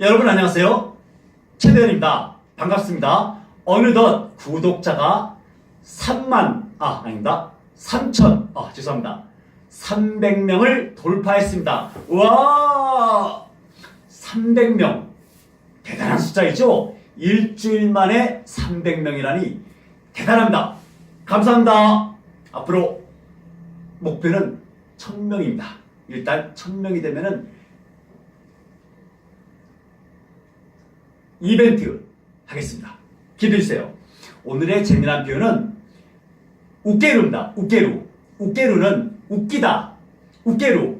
여러분 안녕하세요. 최대현입니다. 반갑습니다. 어느덧 구독자가 3만, 아, 아닙니다. 3천, 아, 죄송합니다. 300명을 돌파했습니다. 와! 300명. 대단한 숫자이죠? 일주일 만에 300명이라니 대단합니다. 감사합니다. 앞으로 목표는 1000명입니다. 일단 1000명이 되면은 이벤트 하겠습니다. 기대해주세요. 오늘의 재미난 표현은 웃게루입니다. 웃게루. 웃게루는 웃기다. 웃게루.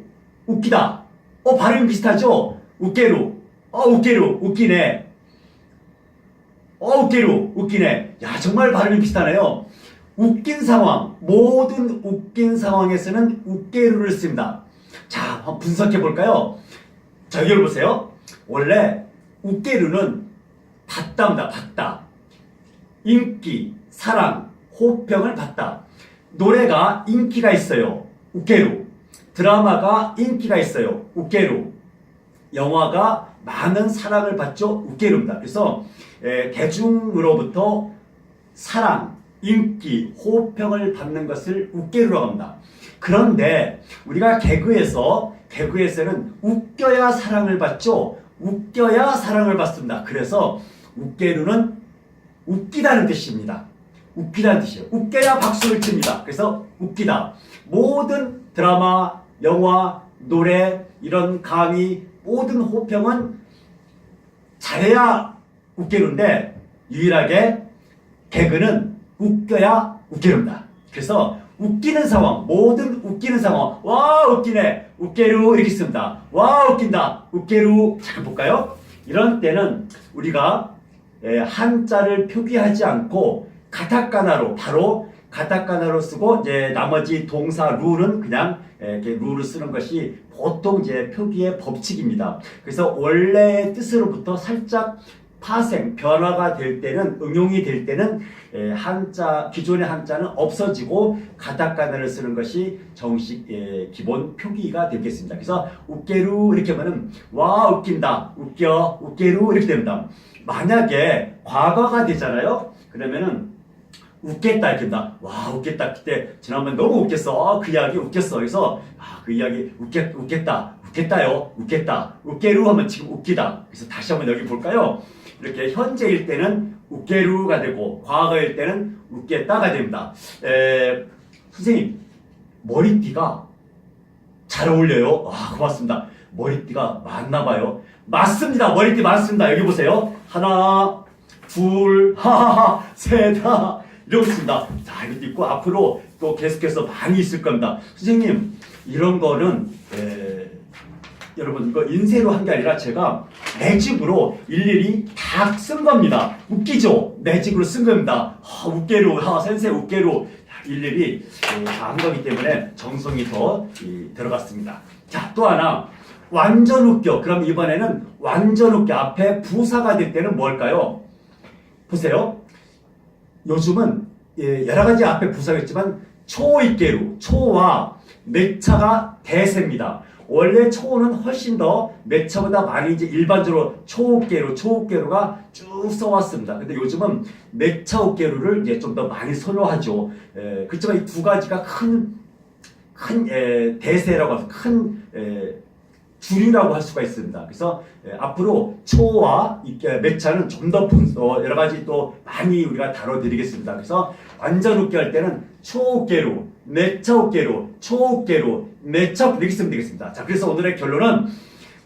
웃기다. 어, 발음이 비슷하죠? 웃게루. 어, 웃게루. 웃기네. 어, 웃게루. 웃기네. 야, 정말 발음이 비슷하네요. 웃긴 상황. 모든 웃긴 상황에서는 웃게루를 씁니다. 자, 한번 분석해 볼까요? 자, 여기 보세요. 원래 웃게루는 받다입니다. 받다. 인기, 사랑, 호평을 받다. 노래가 인기가 있어요. 웃게루. 드라마가 인기가 있어요. 웃게루. 영화가 많은 사랑을 받죠. 웃게루입니다. 그래서 에, 대중으로부터 사랑, 인기, 호평을 받는 것을 웃게루라고 합니다. 그런데 우리가 개그에서 개그에서는 웃겨야 사랑을 받죠. 웃겨야 사랑을 받습니다. 그래서 웃게루는 웃기다는 뜻입니다. 웃기다는 뜻이에요. 웃겨야 박수를 칩니다. 그래서 웃기다. 모든 드라마, 영화, 노래, 이런 강의, 모든 호평은 잘해야 웃게루인데 유일하게 개그는 웃겨야 웃게루입니다. 그래서 웃기는 상황, 모든 웃기는 상황, 와 웃기네, 웃게루 이렇게 씁니다. 와 웃긴다, 웃게루 잠깐 볼까요? 이런 때는 우리가 에, 한자를 표기하지 않고 가타카나로 바로 가타카나로 쓰고 이제 나머지 동사 룰은 그냥 에, 이렇게 룰을 쓰는 것이 보통 이제 표기의 법칙입니다. 그래서 원래의 뜻으로부터 살짝 파생, 변화가 될 때는 응용이 될 때는 에, 한자 기존의 한자는 없어지고 가타카나를 쓰는 것이 정식 에, 기본 표기가 되겠습니다. 그래서 웃게루 이렇게 하면은 와 웃긴다, 웃겨, 웃게루 이렇게 됩니다. 만약에 과거가 되잖아요. 그러면은 웃겠다 이렇게 된다. 와 웃겠다. 그때 지난번 너무 웃겼어. 아, 그 이야기 웃겼어. 그래서 아, 그 이야기 웃겠 웃겠다. 웃겠다요. 웃겠다. 웃게루 하면 지금 웃기다. 그래서 다시 한번 여기 볼까요? 이렇게 현재일 때는 웃게루가 되고 과거일 때는 웃겠다가 됩니다. 에, 선생님 머리띠가 잘 어울려요. 아 고맙습니다. 머리띠가 많나 봐요. 맞습니다. 머리띠 많습니다. 여기 보세요. 하나, 둘, 하하하, 셋, 하 이러고 있습니다. 자, 이것도 있고 앞으로 또 계속해서 많이 있을 겁니다. 선생님 이런 거는 에, 여러분 이거 인쇄로 한 게 아니라 제가 매직으로 일일이 다 쓴 겁니다. 웃기죠? 매직으로 쓴 겁니다. 아, 웃게로, 아, 센세 웃게로 일일이 다한 거기 때문에 정성이 더 이, 들어갔습니다. 자, 또 하나 완전 웃겨. 그럼 이번에는 완전 웃겨. 앞에 부사가 될 때는 뭘까요? 보세요. 요즘은 예, 여러 가지 앞에 부사가 있지만 초입계로 초와 매차가 대세입니다. 원래 초는 훨씬 더 매차보다 많이 이제 일반적으로 초읍계로 초읍계로가 쭉 써왔습니다. 근데 요즘은 매차읍계로를 이제 좀 더 많이 선호하죠. 에, 그렇지만 이 두 가지가 큰, 큰 에, 대세라고 해서 큰 에, 주류라고 할 수가 있습니다. 그래서 에, 앞으로 초와 매차는 좀더 어, 여러 가지 또 많이 우리가 다뤄드리겠습니다. 그래서 완전 웃게 할 때는 초읍계로, 매차읍계로, 초읍계로, 매차 쓰면 되겠습니다. 자, 그래서 오늘의 결론은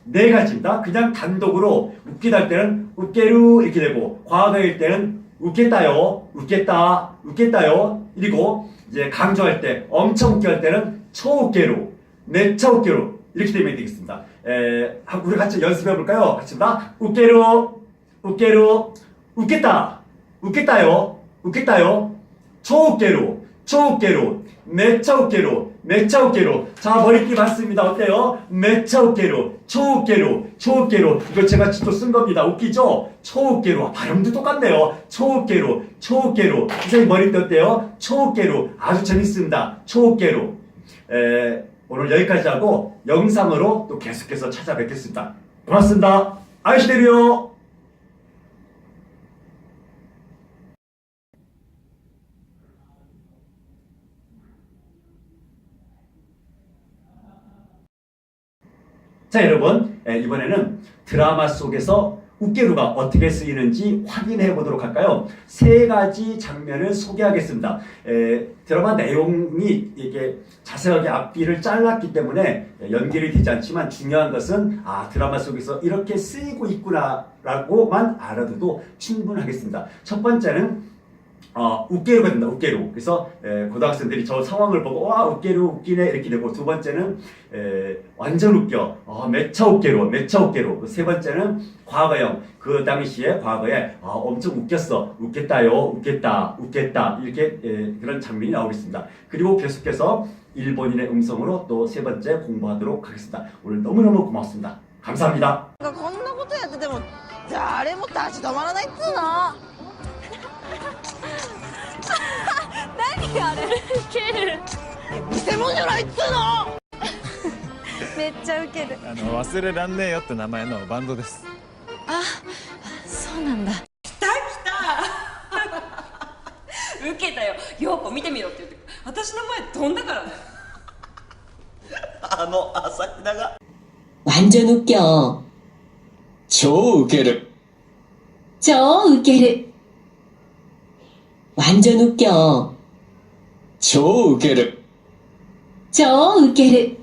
네 가지입니다. 그냥 단독으로 웃기다 할 때는 웃게루 이렇게 되고 과거일 때는 웃겠다요, 웃겠다, 웃겠다요. 그리고 이제 강조할 때 엄청 웃겨 할 때는 초웃게로, 매차 웃게로 이렇게 되면 되겠습니다. 에, 한- 우리 같이 연습해 볼까요? 같이 다 웃게로, 웃게로, 웃겠다, 웃겠다요, 웃겠다요. 초웃게로, 초웃게로, 매차 웃게로, 매차웃게로. 자, 머리띠 맞습니다. 어때요? 매차웃게로, 초웃게로, 초웃게로. 이거 제가 직접 쓴 겁니다. 웃기죠? 초웃게로. 아, 발음도 똑같네요. 초웃게로, 초웃게로. 선생님 머리띠 어때요? 초웃게로. 아주 재밌습니다. 에, 오늘 여기까지 하고 영상으로 또 계속해서 찾아뵙겠습니다. 고맙습니다. 아이시 데리요. 자 여러분 에, 이번에는 드라마 속에서 웃개루가 어떻게 쓰이는지 확인해 보도록 할까요? 세 가지 장면을 소개하겠습니다. 에, 드라마 내용이 이게 자세하게 앞뒤를 잘랐기 때문에 연결이 되지 않지만 중요한 것은 아 드라마 속에서 이렇게 쓰이고 있구나라고만 알아둬도 충분하겠습니다. 첫 번째는 어, 웃개루가 된다, 웃개루. 그래서 에, 고등학생들이 저 상황을 보고 와 웃개루 웃기네 이렇게 되고 두 번째는 에, 완전 웃겨, 어, 매차 웃개루, 매차 웃개루. 그세 번째는 과거형. 그 당시에 과거에 아, 엄청 웃겼어, 웃겠다요, 웃겠다, 웃겠다 이렇게 에, 그런 장면이 나오겠습니다. 그리고 계속해서 일본인의 음성으로 또 세 번째 공부하도록 하겠습니다. 오늘 너무너무 고맙습니다. 감사합니다. こんなことやってても誰も立ち止まらないっつうの何あれウケる見せ物じゃないっつうの めっちゃウケるあの忘れらんねえよって名前のバンドですそうなんだ受けたよ陽子見てみろって言って私の前飛んだからねあの朝比奈が 완전 웃겨. 超ウケる 저 웃게르. 완전 웃겨. 超ウケる 저 웃게르.